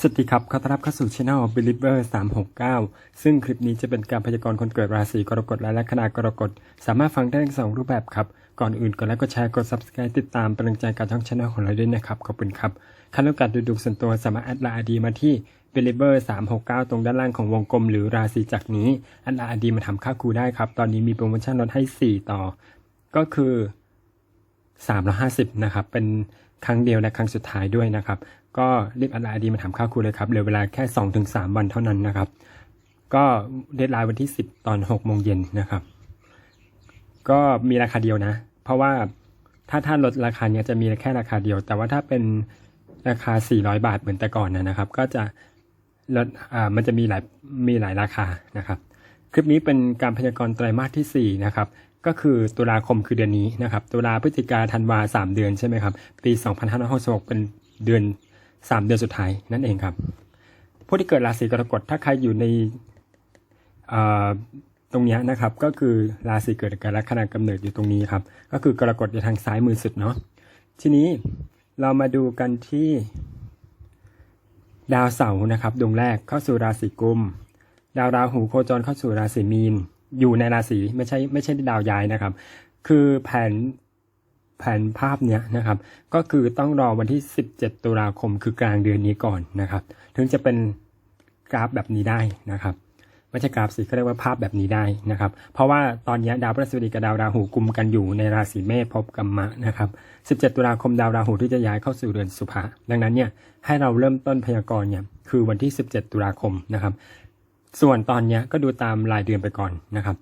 สวัสดีครับ ขอต้อนรับเข้าสู่ช่อง Believer 369 ซึ่งคลิปนี้จะเป็นการพยากรณ์คนเกิดราศีกรกฎและลัคนากรกฎ สามารถฟังได้ทั้งสองรูปแบบครับ ก่อนอื่นกดไลค์กดแชร์กด Subscribe ติดตามเป็นกำลังใจการช่องช่องของเราด้วยนะครับ ขอบคุณครับขั้นตอการดูดวงส่วนตัวสามารถแอดไลน์ดีมาที่ Believer 369 ตรงด้านล่างของวงกลมหรือราศีจักนี้แอดไลน์ดีมาทำค่าครูได้ครับ ตอนนี้มีโปรโมชั่นลดให้ 4 ต่อ ก็คือ350นะครับ เป็นครั้งเดียวและครั้งสุดท้ายด้วยนะครับ ก็รีบอัดไลน์ดีมาถามค่าครูเลยครับเหลือเวลาแค่ 2-3 วันเท่านั้นนะครับ ก็เดทไลน์วันที่ 10 ตอน6โมงเย็นนะครับ ก็มีราคาเดียวนะ เพราะว่าถ้าท่านลดราคาเนี้ยจะมีแค่ราคาเดียว แต่ว่าถ้าเป็นราคา 400 บาทเหมือนแต่ก่อนนะนะครับ ก็จะลดอ่ามันจะมีหลายมีหลายราคานะครับ คลิปนี้เป็นการพยากรณ์ไตรมาสที่ 4 นะครับก็คือตุลาคมคือเดือนนี้นะครับตุลาพฤศจิกาธันวาสามเดือนใช่ไหมครับ ปี 2566 เป็นเดือน 3 เดือนสุดท้ายนั่นเองครับ ผู้ที่เกิดราศีกรกฎถ้าใครอยู่ในตรงนี้นะครับก็คือราศีเกิดกับลัคนากำเนิดอยู่ตรงนี้ครับ ก็คือกรกฎอยู่ทางซ้ายมือสุดเนาะทีนี้เรามาดูกันที่ดาวเสาร์นะครับดวงแรกเข้าสู่ราศีกุม ดาวราหูโคจรเข้าสู่ราศีมีน อยู่ในราศีไม่ใช่ไม่ใช่ดาวย้ายนะครับ คือแผน แผนภาพเนี้ยนะครับ ก็คือต้องรอวันที่ 17 ตุลาคมคือกลางเดือนนี้ก่อนนะครับ ถึงจะเป็นกราฟแบบนี้ได้นะครับไม่ใช่กราฟสิเขาเรียกว่าภาพแบบนี้ได้นะครับ เพราะว่าตอนนี้ดาวพฤหัสบดีกับดาวราหูกุมกันอยู่ในราศีเมษภพกัมมะนะครับ 17 ตุลาคมดาวราหูที่จะย้ายเข้าสู่เดือนสุภะดังนั้นเนี่ยให้เราเริ่มต้นพยากรณ์เนี่ยคือวันที่ 17 ตุลาคมนะครับ ส่วนตอนนี้ก็ดูตามรายเดือนไปก่อนนะครับ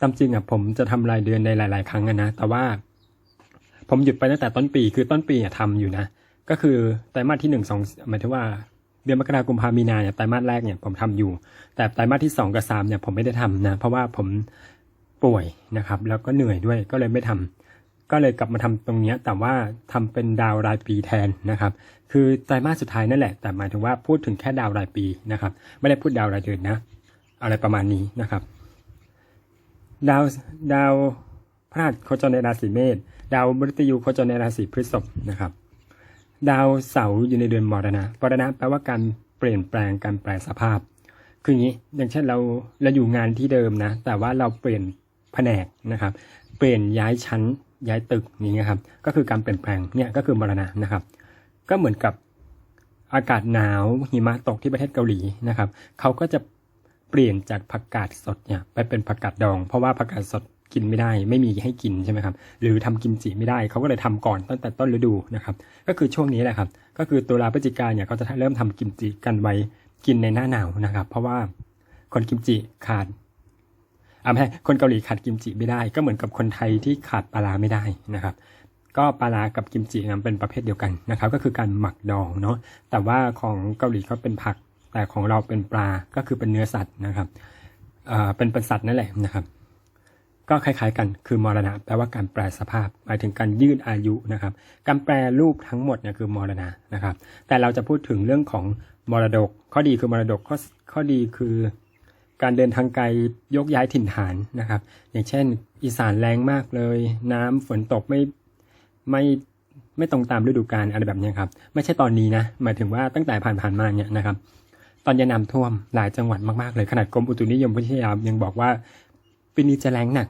ตามจริงอะผมจะทำรายเดือนในหลาย ๆ ครั้งนะแต่ว่า ผมหยุดไปตั้งแต่ต้นปีคือต้นปีอะทำอยู่นะ ก็คือไตรมาสที่หนึ่งสองหมายถึงว่าเดือนมกราคมกุมภามีนาเนี่ยไตรมาสแรกเนี่ยผมทำอยู่ แต่ไตรมาสที่สองกับสามเนี่ยผมไม่ได้ทำนะ เพราะว่าผมป่วยนะครับ แล้วก็เหนื่อยด้วยก็เลยไม่ทำก็เลยกลับมาทำตรงนี้แต่ว่าทำเป็นดาวรายปีแทนนะครับ คือไตรมาสสุดท้ายนั่นแหละ แต่หมายถึงว่าพูดถึงแค่ดาวรายปีนะครับ ไม่ได้พูดดาวรายเดือนนะ อะไรประมาณนี้นะครับ ดาวดาวพฤหัสโคจรในราศีเมษ ดาวมฤตยูโคจรในราศีพฤษภนะครับ ดาวเสาร์อยู่ในเดือนมรณะมรณะแปลว่าการเปลี่ยนแปลงการแปลสภาพ คืออย่างนี้อย่างเช่นเราเราอยู่งานที่เดิมนะ แต่ว่าเราเปลี่ยนแผนกนะครับ เปลี่ยนย้ายชั้นย้ายตึกอย่างเงี้ยครับ ก็คือการเปลี่ยนแปลงเนี่ยก็คือมรณะนะครับ ก็เหมือนกับอากาศหนาวหิมะตกที่ประเทศเกาหลีนะครับเขาก็จะเปลี่ยนจากผักกาดสดเนี่ยไปเป็นผักกาดดอง เพราะว่าผักกาดสด กินไม่ได้ ไม่มีให้กินใช่ไหมครับ หรือทำกิมจิไม่ได้เขาก็เลยทำก่อนตั้งแต่ต้นฤดูนะครับ ก็คือช่วงนี้แหละครับ ก็คือตุลาพฤศจิกาเนี่ยเขาจะเริ่มทำกิมจิกันไว้กินในหน้าหนาวนะครับ เพราะว่าคนกิมจิขาดอ่าไม่ใช่คนเกาหลีขาดกิมจิไม่ได้ ก็เหมือนกับคนไทยที่ขาดปลาร้าไม่ได้นะครับ ก็ปลาร้ากับกิมจินั้นเป็นประเภทเดียวกันนะครับ ก็คือการหมักดองเนาะ แต่ว่าของเกาหลีเขาเป็นผัก แต่ของเราเป็นปลา ก็คือเป็นเนื้อสัตว์นะครับอ่าเป็นเป็นสัตว์นั่นแหละนะครับ ก็คล้ายๆกันคือมรณะแปลว่าการแปลสภาพ หมายถึงการยืดอายุนะครับ การแปลรูปทั้งหมดเนี่ยคือมรณะนะครับ แต่เราจะพูดถึงเรื่องของมรดก ข้อดีคือมรดกข้อข้อดีคือ การเดินทางไกลยกย้ายถิ่นฐานนะครับ อย่างเช่น อีสานแรงมากเลย น้ำฝนตกไม่ไม่ไม่ตรงตามฤดูกาลอะไรแบบนี้ครับ ไม่ใช่ตอนนี้นะหมายถึงว่าตั้งแต่ผ่านๆมาเนี่ยนะครับ ตอนยาน้ำท่วมหลายจังหวัดมากๆเลยขนาดกรมอุตุนิยมวิทยายังบอกว่าปีนี้จะแรงหนัก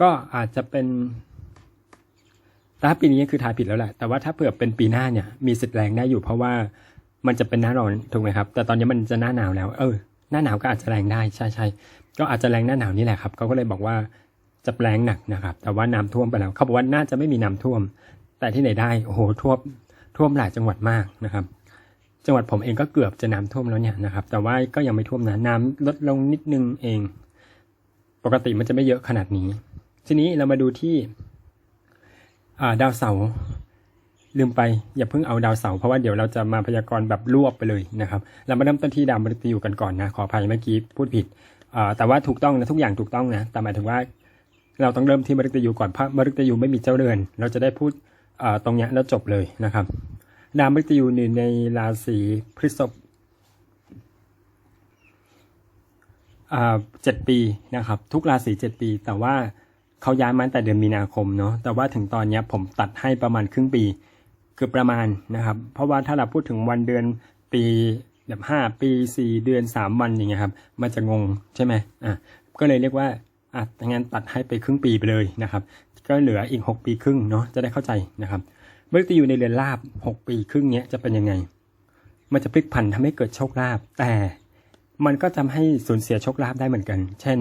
ก็อาจจะเป็นถ้าปีนี้คือทายผิดแล้วแหละ แต่ว่าถ้าเผื่อเป็นปีหน้าเนี่ย มีสิทธิ์แรงได้อยู่เพราะว่ามันจะเป็นหน้าร้อนถูกไหมครับ แต่ตอนนี้มันจะหน้าหนาวแล้ว เออ หน้าหนาวก็อาจจะแรงได้ใช่ใช่ก็อาจจะแรงหน้าหนาวนี่แหละครับเขาก็เลยบอกว่าจะแรงหนักนะครับ แต่ว่าน้ำท่วมไปแล้วเขาบอกว่าน่าจะไม่มีน้ำท่วม แต่ที่ไหนได้โอ้โหท่วมท่วมหลายจังหวัดมากนะครับ จังหวัดผมเองก็เกือบจะน้ำท่วมแล้วเนี่ยนะครับ แต่ว่าก็ยังไม่ท่วมนะน้ำลดลงนิดนึงเอง ปกติมันจะไม่เยอะขนาดนี้ ทีนี้เรามาดูที่าดาวเสาร์ลืมไปอย่าเพิ่งเอาดาวเสาร์เพราะว่าเดี๋ยวเราจะมาพยากรณ์แบบรวบไปเลยนะครับ เรามาเริ่มต้นที่ดาวมฤตยูกันก่อนนะขออภัยเมื่อกี้พูดผิดแต่ว่าถูกต้องนะทุกอย่างถูกต้องนะแต่หมายถึงว่าเราต้องเริ่มที่มฤตยูก่อนเพราะมฤตยูไม่มีเจ้าเรือน เราจะได้พูดตรงเนี้ยแล้วจบเลยนะครับ ดาวมฤตยูอยู่ในราศีพฤษภเจ็ดปีนะครับ ทุกราศีเจ็ดปีแต่ว่า เขาย้ายมาแต่เดือนมีนาคมเนาะแต่ว่าถึงตอนนี้ผมตัดให้ประมาณครึ่งปี คือประมาณนะครับ เพราะว่าถ้าเราพูดถึงวันเดือนปีแบบห้าปีสี่เดือนสามวันอย่างเงี้ยครับ มันจะงงใช่ไหมอะก็เลยเรียกว่าอะงั้นตัดให้ไปครึ่งปีไปเลยนะครับ ก็เหลืออีกหกปีครึ่งเนาะจะได้เข้าใจนะครับเมื่อจะอยู่ในเรือนลาบหกปีครึ่งเนี้ยจะเป็นยังไง มันจะพลิกผันทำให้เกิดโชคลาภแต่มันก็ทำให้สูญเสียโชคลาภได้เหมือนกัน เช่น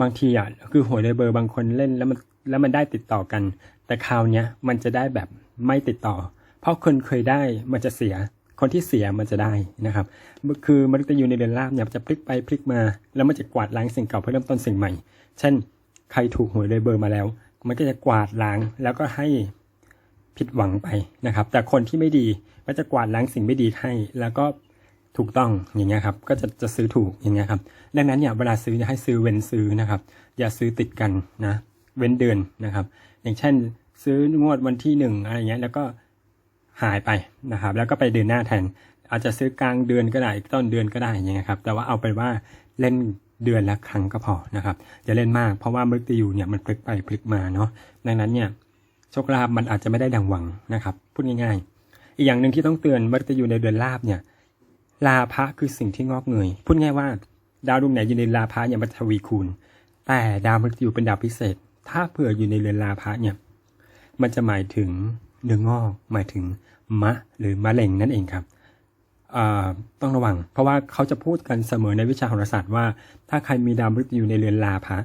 บางทีอะคือหวยในเบอร์บางคนเล่นแล้วมันแล้วมันได้ติดต่อกัน แต่คราวเนี้ยมันจะได้แบบไม่ติดต่อ เพราะคนเคยได้มันจะเสีย คนที่เสียมันจะได้นะครับคือมันจะอยู่ในเดือนลาบเนี่ยมันจะพลิกไปพลิกมา แล้วมันจะกวาดล้างสิ่งเก่าเพื่อเริ่มต้นสิ่งใหม่ เช่น ใครถูกหวยเลยเบอร์มาแล้ว มันก็จะกวาดล้างแล้วก็ให้ผิดหวังไปนะครับ แต่คนที่ไม่ดีก็จะกวาดล้างสิ่งไม่ดีให้ แล้วก็ ถูกต้องอย่างเงี้ยครับก็จะจะซื้อถูกอย่างเงี้ยครับดังนั้นเนี่ยเวลาซื้อเนี่ยให้ซื้อเว้นซื้อนะครับ อย่าซื้อติดกันนะ เว้นเดือนนะครับ อย่างเช่น ซื้องวดวันที่หนึ่งอะไรเงี้ยแล้วก็หายไปนะครับ แล้วก็ไปเดือนหน้าแทน อาจจะซื้อกลางเดือนก็ได้ต้นเดือนก็ได้อย่างเงี้ยครับ แต่ว่าเอาเป็นว่าเล่นเดือนละครั้งก็พอนะครับอย่าเล่นมากเพราะว่ามึกตยูเนี่ยมันพลิกไปพลิกมาเนาะดังนั้นเนี่ยโชคลาภมันอาจจะไม่ได้ดังหวังนะครับ พูดง่ายๆ อีกอย่างหนึ่งที่ต้องเตือนมึกตยูในเดือนลาบเนี่ย ลาภะคือสิ่งที่งอกเงย พูดง่ายว่า ดาวดวงไหนอยู่ในลาภะเนี่ยมันทวีคูณ แต่ดาวมฤตยูเป็นดาวพิเศษ ถ้าเผื่ออยู่ในเรือนลาภะเนี่ย มันจะหมายถึงเนื้องอก หมายถึงมะหรือมะเร็งนั่นเองครับต้องระวัง เพราะว่าเขาจะพูดกันเสมอในวิชาโหราศาสตร์ว่า ถ้าใครมีดาวมฤตยูในเรือนลาภะ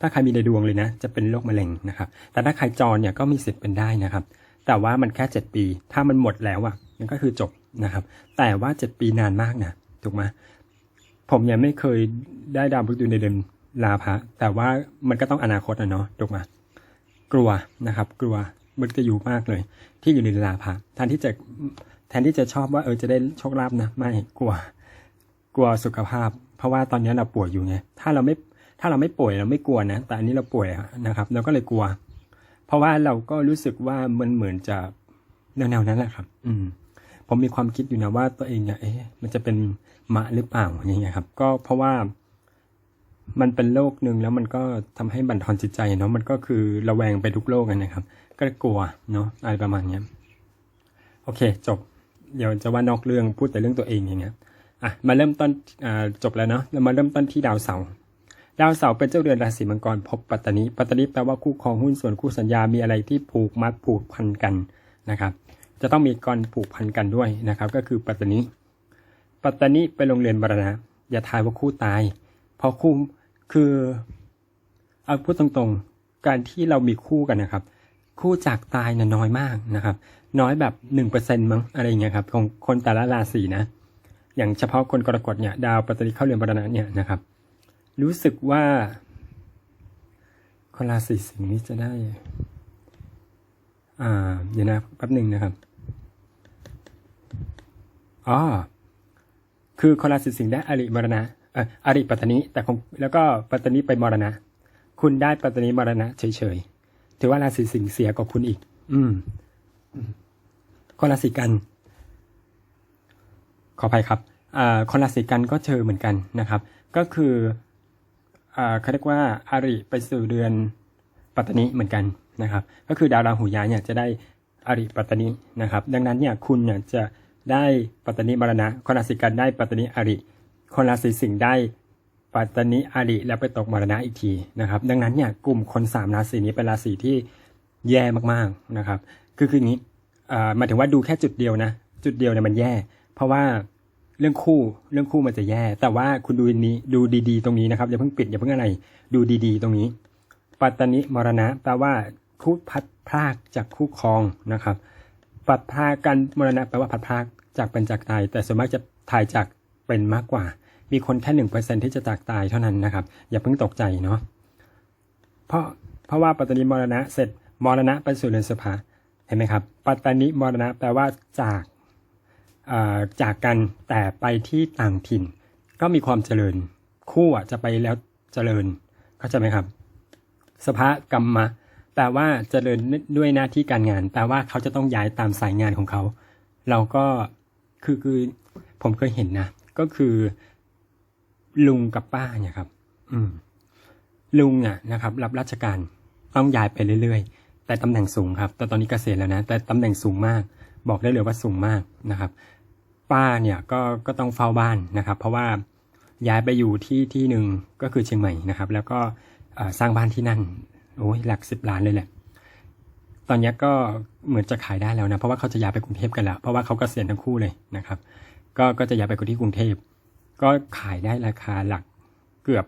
ถ้าใครมีในดวงเลยนะ จะเป็นโรคมะเร็งนะครับ แต่ถ้าใครจรเนี่ยก็มีสิทธิ์เป็นได้นะครับ แต่ว่ามันแค่เจ็ดปี ถ้ามันหมดแล้วอะมันก็คือจบนะครับ แต่ว่าเจ็ดปีนานมากนะถูกไหมผมยังไม่เคยได้ดาวมฤตยูในเดือนลาภะแต่ว่ามันก็ต้องอนาคตนะเนาะถูกไหมกลัวนะครับ กลัวมฤตยูมากเลย ที่อยู่ในลาภะแทนที่จะแทนที่จะชอบว่าเออจะได้โชคลาภนะไม่กลัว กลัวสุขภาพ เพราะว่าตอนนี้เราป่วยอยู่ไงถ้าเราไม่ถ้าเราไม่ป่วยเราไม่กลัวนะแต่อันนี้เราป่วยนะครับ เราก็เลยกลัว ราะว่าเราก็รู้สึกว่ามันเหมือนจะแนวๆนั้นแหละครับ อืม ผมมีความคิดอยู่นะว่าตัวเองเนี่ยเอ๊ะมันจะเป็นมะหรือเปล่าอย่างเงี้ยครับ ก็เพราะว่ามันเป็นโรคหนึ่งแล้วมันก็ทำให้บั่นทอนจิตใจเนาะมันก็คือระแวงไปทุกโรคกันนะครับ ก็กลัวเนาะอะไรประมาณเนี้ยโอเค จบ เดี๋ยวจะว่านอกเรื่องพูดแต่เรื่องตัวเองอย่างเงี้ยอะมาเริ่มต้นอ่าจบแล้วเนาะเรามาเริ่มต้นที่ดาวเสาร์ ดาวเสาร์เป็นเจ้าเรือนราศีมังกรพบปัตตานีปัตตานีแปลว่าคู่ครองหุ้นส่วนคู่สัญญามีอะไรที่ผูกมัดผูกพันกันนะครับจะต้องมีกรผูกพันกันด้วยนะครับ ก็คือปัตตานีปัตตานีไปโรงเรียนบรณะอย่าทายว่าคู่ตาย เพราะคู่คือเอาพูดตรงๆ การที่เรามีคู่กันนะครับ คู่จากตายน่ะน้อยมากนะครับ น้อยแบบหนึ่งเปอร์เซ็นต์มั้งอะไรเงี้ยครับของคนแต่ละราศีนะ อย่างเฉพาะคนกรกฎเนี่ยดาวปัตตานีเข้าเรือนบรณะเนี่ยนะครับ รู้สึกว่าคนราศีสิงห์นี้จะได้ อ่า เดี๋ยวนะแป๊บหนึ่งนะครับอ๋อคือคนราศีสิงห์ได้อริมรณะเอ่ออริปัตตานีแต่ของแล้วก็ปัตตานีไปมรณะ คุณได้ปัตตานีมรณะเฉยๆถือว่าราศีสิงห์เสียกว่าคุณอีก อืมคนราศีกัน ขออภัยครับอ่าคนราศีกันก็เจอเหมือนกันนะครับ ก็คือ เขาเรียกว่าอาริไปสู่เดือนปัตตานีเหมือนกันนะครับ ก็คือดาวราหูย้ายเนี่ยจะได้อริปัตตานีนะครับ ดังนั้นเนี่ยคุณเนี่ยจะได้ปัตตานีมรณะคนราศีกันได้ปัตตานีอริคนราศีสิงห์ได้ปัตตานีอริแล้วไปตกมรณะอีกทีนะครับ ดังนั้นเนี่ยกลุ่มคนสามราศีนี้เป็นราศีที่แย่มากๆนะครับ คือคืออย่างนี้หมายถึงว่าดูแค่จุดเดียวนะ จุดเดียวเนี่ยมันแย่ เพราะว่า เรื่องคู่เรื่องคู่มันจะแย่ แต่ว่าคุณดูนี้ดูดีๆ ตรงนี้นะครับอย่าเพิ่งปิดอย่าเพิ่งอะไร ดูดีๆ ตรงนี้ ปัตตนิมรณะแปลว่าคู่พัดพรากจากคู่ครองนะครับ ปัดพรากกันมรณะแปลว่าพัดพรากจากเป็นจากตาย แต่ส่วนมากจะทายจากเป็นมากกว่า มีคนแค่หนึ่งเปอร์เซ็นที่จะจากตายเท่านั้นนะครับ อย่าเพิ่งตกใจเนาะเพราะเพราะว่าปัตตนิมรณะเสร็จมรณะไปสู่เรือนสภาเห็นไหมครับ ปัตตนิมรณะแปลว่าจาก จากกันแต่ไปที่ต่างถิ่น ก็มีความเจริญ คู่อะจะไปแล้วเจริญเข้าใจไหมครับ สภากรรมมาแปลว่าเจริญด้วยหน้าที่การงาน แปลว่าเขาจะต้องย้ายตามสายงานของเขา เราก็คือคือผมเคยเห็นนะ ก็คือลุงกับป้าเนี่ยครับ อืม ลุงอะนะครับ รับราชการต้องย้ายไปเรื่อยๆ แต่ตำแหน่งสูงครับ แต่ตอนนี้เกษียณแล้วนะ แต่ตำแหน่งสูงมาก บอกได้เลยว่าสูงมากนะครับ ป้าเนี่ยก็ก็ต้องเฝ้าบ้านนะครับ เพราะว่าย้ายไปอยู่ที่ที่หนึ่งก็คือเชียงใหม่นะครับ แล้วก็สร้างบ้านที่นั่นโอ้ยหลักสิบล้านเลยแหละ ตอนนี้ก็เหมือนจะขายได้แล้วนะ เพราะว่าเขาจะย้ายไปกรุงเทพกันแล้ว เพราะว่าเขากเกษียณทั้งคู่เลยนะครับ ก็ก็จะย้ายไปที่กรุงเทพ ก็ขายได้ราคาหลักเกือบ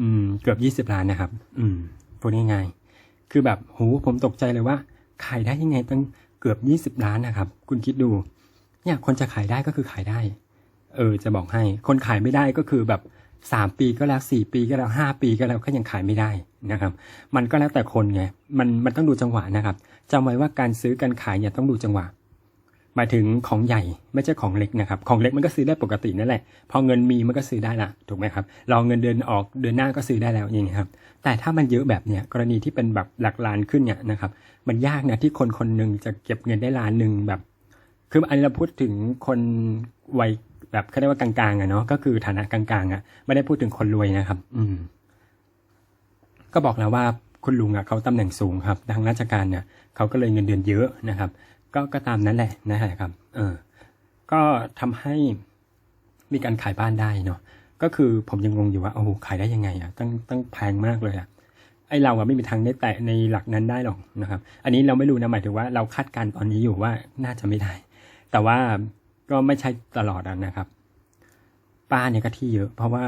อืม เกือบยี่สิบล้านนะครับ อืมพูดง่ายๆคือแบบโหผมตกใจเลยว่า ขายได้ยังไงตั้ง เกือบยี่สิบล้านนะครับ คุณคิดดู เนี่ยคนจะขายได้ก็คือขายได้ เออ จะบอกให้ คนขายไม่ได้ก็คือแบบสามปีก็แล้วสี่ปีก็แล้วห้าปีก็แล้วก็ยังขายไม่ได้นะครับ มันก็แล้วแต่คนไง มันมันต้องดูจังหวะนะครับจำไว้ว่าการซื้อการขายเนี่ยต้องดูจังหวะ หมายถึงของใหญ่ไม่ใช่ของเล็กนะครับ ของเล็กมันก็ซื้อได้ปกตินั่นแหละ พอเงินมีมันก็ซื้อได้ละถูกไหมครับรอเงินเดือนออกเดือนหน้าก็ซื้อได้แล้วอย่างเงี้ยครับ แต่ถ้ามันเยอะแบบเนี้ยกรณีที่เป็นแบบหลักล้านขึ้นเนี่ยนะครับ มันยากนะที่คนคนหนึ่งจะเก็บเงินได้ล้านหนึ่งแบบ คืออันนี้เราพูดถึงคนวัยแบบเขาเรียกว่ากลางๆอะเนาะก็คือฐานะกลางๆอะไม่ได้พูดถึงคนรวยนะครับ อืม ก็บอกแล้วว่าคุณลุงอะเขาตำแหน่งสูงครับทางราชการเนี่ยเขาก็เลยเงินเดือนเยอะนะครับ ก็ก็ตามนั้นแหละนะครับ เออ ก็ทำให้มีการขายบ้านได้เนาะ ก็คือผมยังงงอยู่ว่าโอ้โหขายได้ยังไงอะตั้งตั้งแพงมากเลยอะไอเราอะไม่มีทางได้แตะในหลักนั้นได้หรอกนะครับ อันนี้เราไม่รู้นะหมายถึงว่าเราคาดการณ์ตอนนี้อยู่ว่าน่าจะไม่ได้ แต่ว่าก็ไม่ใช่ตลอดนะครับ ป้าเนี่ยก็ที่เยอะ เพราะว่า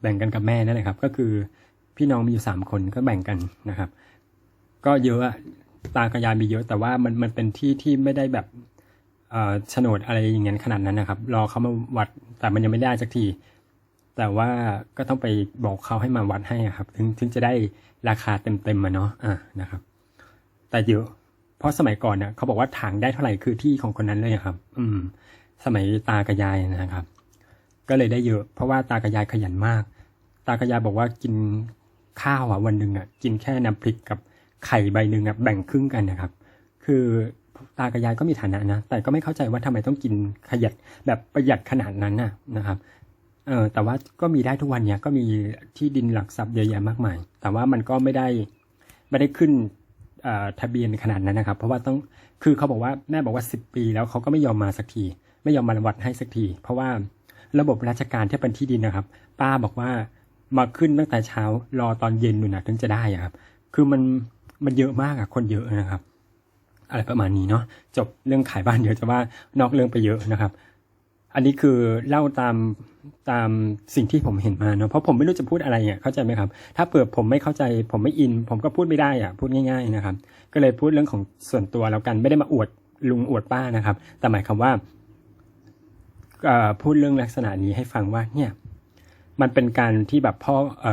แบ่งกันกับแม่นั่นแหละครับ ก็คือพี่น้องมีอยู่สามคนก็แบ่งกันนะครับ ก็เยอะ ตากับยายมีเยอะ แต่ว่ามันมันเป็นที่ที่ไม่ได้แบบเอ่อโฉนดอะไรอย่างเงี้ยขนาดนั้นนะครับ รอเขามาวัดแต่มันยังไม่ได้สักที แต่ว่าก็ต้องไปบอกเขาให้มาวัดให้อะครับ ถึงถึงจะได้ราคาเต็มเต็มมาเนาะอ่านะครับ แต่เยอะเพราะสมัยก่อนเนี่ยเขาบอกว่าถางได้เท่าไหร่คือที่ของคนนั้นเลยครับ อืม สมัยตากับยายนะครับ ก็เลยได้เยอะ เพราะว่าตากับยายขยันมาก ตากับยายบอกว่ากินข้าวอะวันหนึ่งอะ กินแค่น้ำพริกกับ ไข่ใบหนึ่งอะแบ่งครึ่งกันนะครับ คือตากับยายก็มีฐานะนะ แต่ก็ไม่เข้าใจว่าทำไมต้องกินขยัดแบบประหยัดขนาดนั้นนะนะครับเออแต่ว่าก็มีได้ทุกวันเนี้ยก็มีที่ดินหลักทรัพย์เยอะแยะมากมาย แต่ว่ามันก็ไม่ได้ไม่ได้ขึ้นทะเบียนขนาดนั้นนะครับ เพราะว่าต้องคือเขาบอกว่าแม่บอกว่า 10 ปีแล้วเขาก็ไม่ยอมมาสักที ไม่ยอมมาวัดให้สักที เพราะว่าระบบราชการที่เป็นที่ดินนะครับ ป้าบอกว่ามาขึ้นตั้งแต่เช้ารอตอนเย็นนู่นนะถึงจะได้ครับ คือมัน มันเยอะมากอะคนเยอะนะครับ อะไรประมาณนี้เนาะจบเรื่องขายบ้านเดี๋ยวจะว่านอกเรื่องไปเยอะนะครับ อันนี้คือเล่าตามตามสิ่งที่ผมเห็นมาเนาะเพราะผมไม่รู้จะพูดอะไรอะเข้าใจไหมครับ ถ้าเปิดผมไม่เข้าใจ ผมไม่อิน ผมก็พูดไม่ได้อะพูดง่าย ๆนะครับ ก็เลยพูดเรื่องของส่วนตัวแล้วกันไม่ได้มาอวดลุงอวดป้านะครับ แต่หมายความว่าพูดเรื่องลักษณะนี้ให้ฟังว่าเนี่ย มันเป็นการที่แบบพ่ออ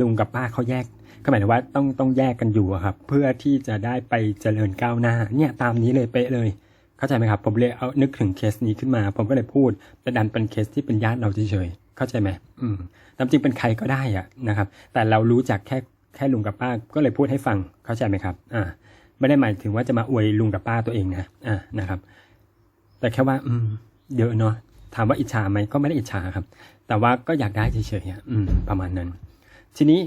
ลุงกับป้าเขาแยก ก็หมายถึงว่าต้องต้องแยกกันอยู่ครับ เพื่อที่จะได้ไปเจริญก้าวหน้า เนี่ยตามนี้เลยเป๊ะเลย เข้าใจไหมครับ ผมเลยเอานึกถึงเคสนี้ขึ้นมา ผมก็เลยพูดแต่ดันเป็นเคสที่เป็นญาติเราเฉยๆเข้าใจไหมอืมตามจริงเป็นใครก็ได้อะนะครับ แต่เรารู้จักแค่แค่ลุงกับป้าก็เลยพูดให้ฟังเข้าใจไหมครับอ่าไม่ได้หมายถึงว่าจะมาอวยลุงกับป้าตัวเองนะอ่านะครับ แต่แค่ว่า อืมเยอะเนาะถามว่าอิจฉาไหมก็ไม่ได้อิจฉาครับ แต่ว่าก็อยากได้เฉยๆอะอืม ประมาณนั้น ทีนี้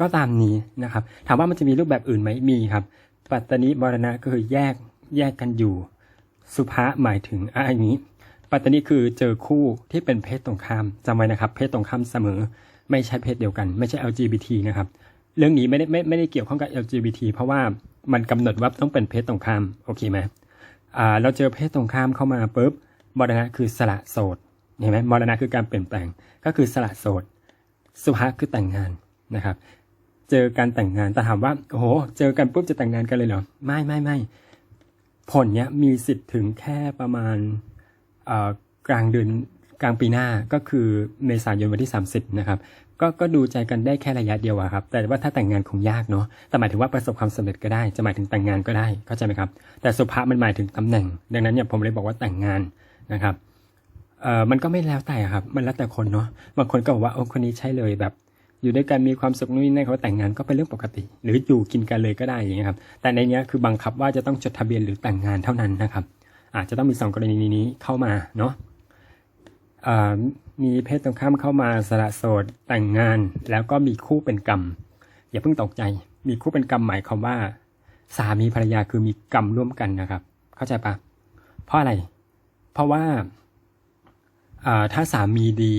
ก็ตามนี้นะครับ ถามว่ามันจะมีรูปแบบอื่นไหมมีครับ ปัตตานีมรณะก็คือแยกแยกกันอยู่ สุภะหมายถึงอะอย่างนี้ ปัตตานีคือเจอคู่ที่เป็นเพศตรงข้ามจำไว้นะครับ เพศตรงข้ามเสมอ ไม่ใช่เพศเดียวกัน ไม่ใช่ LGBT นะครับ เรื่องนี้ไม่ได้ไม่ไม่ได้เกี่ยวข้องกับ LGBT เพราะว่ามันกำหนดว่าต้องเป็นเพศตรงข้ามโอเคไหมอ่าเราเจอเพศตรงข้ามเข้ามาปุ๊บมรณะคือสละโสดเห็นไหมมรณะคือการเปลี่ยนแปลงก็คือสละโสด สุภาคือแต่งงานนะครับ เจอการแต่งงานแต่ถามว่าโอ้โหเจอกันปุ๊บจะแต่งงานกันเลยเหรอไม่ไม่ไม่ผลเนี้ยมีสิทธิ์ถึงแค่ประมาณกลางเดือนกลางปีหน้าก็คือเมษายนวันที่ 30นะครับก็ก็ดูใจกันได้แค่ระยะเดียวอะครับ แต่ว่าถ้าแต่งงานคงยากเนาะแต่หมายถึงว่าประสบความสำเร็จก็ได้ จะหมายถึงแต่งงานก็ได้เข้าใจไหมครับ แต่สุภามันหมายถึงตำแหน่ง ดังนั้นเนี่ยผมเลยบอกว่าแต่งงานนะครับ เออมันก็ไม่แล้วแต่ครับ มันแล้วแต่คนเนาะบางคนก็บอกว่าโอ้คนนี้ใช่เลยแบบ อยู่ด้วยกันมีความสุขนู่นนี่นั่นเขาแต่งงานก็เป็นเรื่องปกติ หรืออยู่กินกันเลยก็ได้อย่างเงี้ยครับ แต่ในเนี้ยคือบังคับว่าจะต้องจดทะเบียนหรือแต่งงานเท่านั้นนะครับ อาจจะต้องมีสองกรณีนี้เข้ามาเนาะมีเพศตรงข้ามเข้ามาสละโสดแต่งงาน แล้วก็มีคู่เป็นกรรม อย่าเพิ่งตกใจ มีคู่เป็นกรรมหมายความว่า สามีภรรยาคือมีกรรมร่วมกันนะครับ เข้าใจปะเพราะอะไร เพราะว่า ถ้าสามีดี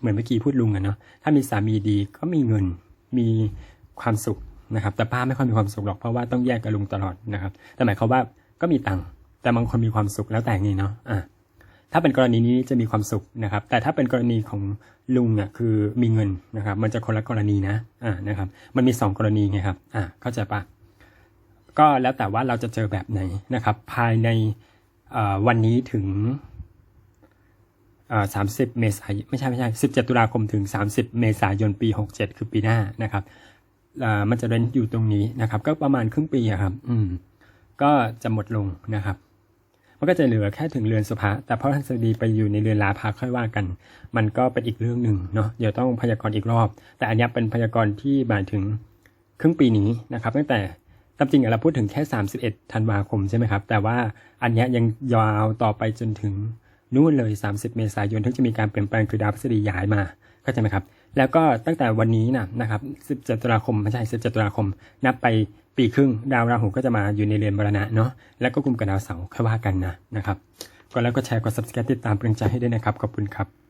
เหมือนเมื่อกี้พูดลุงอะเนาะถ้ามีสามีดีก็มีเงินมีความสุขนะครับ แต่ป้าไม่ค่อยมีความสุขหรอกเพราะว่าต้องแยกกับลุงตลอดนะครับแต่หมายความว่าก็มีตังค์แต่บางคนมีความสุขแล้วแต่ไงเนาะอะถ้าเป็นกรณีนี้จะมีความสุขนะครับ แต่ถ้าเป็นกรณีของลุงอะคือมีเงินนะครับ มันจะคนละกรณีนะอ่านะครับ มันมีสองกรณีไงครับอ่าเข้าใจปะก็แล้วแต่ว่าเราจะเจอแบบไหนนะครับ ภายในวันนี้ถึง สามสิบเมษายนไม่ใช่ไม่ใช่สิบเจ็ดตุลาคมถึงสามสิบเมษายนปีหกเจ็ดคือปีหน้านะครับมันจะเรนอยู่ตรงนี้นะครับ ก็ประมาณครึ่งปีครับ อืม ก็จะหมดลงนะครับ มันก็จะเหลือแค่ถึงเรือนสุภาแต่พระทัศดีไปอยู่ในเรือนลาภาค่อยว่ากัน มันก็เป็นอีกเรื่องหนึ่งเนาะเดี๋ยวต้องพยากรณ์อีกรอบ แต่อันนี้เป็นพยากรณ์ที่หมายถึงครึ่งปีนี้นะครับ ตั้งแต่ตามจริงเราพูดถึงแค่ 31ธันวาคมใช่ไหมครับ แต่ว่าอันนี้ยังยาวต่อไปจนถึง นู่นเลย 30 เมษายนถึงจะมีการเปลี่ยนแปลงคือดาวพฤหัสบดีย้ายมาเข้าใจไหมครับ แล้วก็ตั้งแต่วันนี้นะนะครับ17ตุลาคมไม่ใช่17ตุลาคม นับไปปีครึ่ง ดาวราหูก็จะมาอยู่ในเรือนมรณะเนาะแล้วก็กลุ่มกับดาวเสาร์ค่อยว่ากันนะนะครับก็แล้วก็แชร์กด subscribe ติดตามเป็นกำลังใจให้ด้วยนะครับขอบคุณครับ